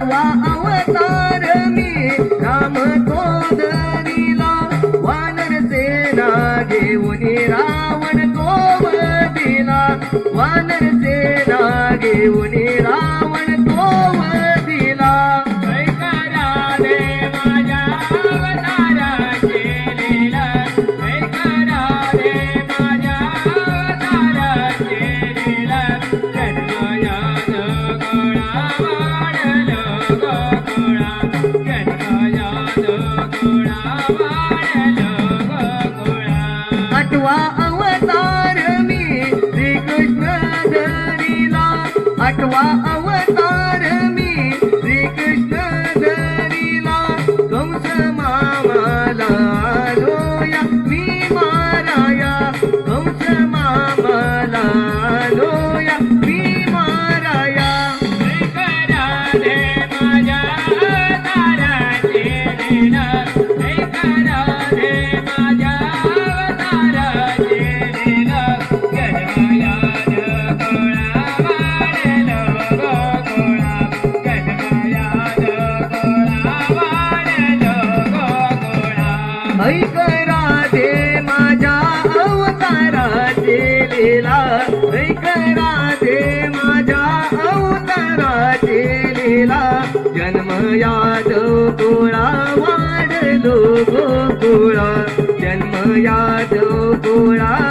अवतार मी राम तोदरीला आठवा अवतार मी श्रीकृष्ण धरीला आठवा अवतार मी श्रीकृष्ण धरीला कंस मामाला ऐकरा दे माझ्या अवताराचे लीला. ऐकरा दे माझ्या अवताराचे लीला. जन्म याद गोळा वाढलो गोळा. जन्म याद गोळा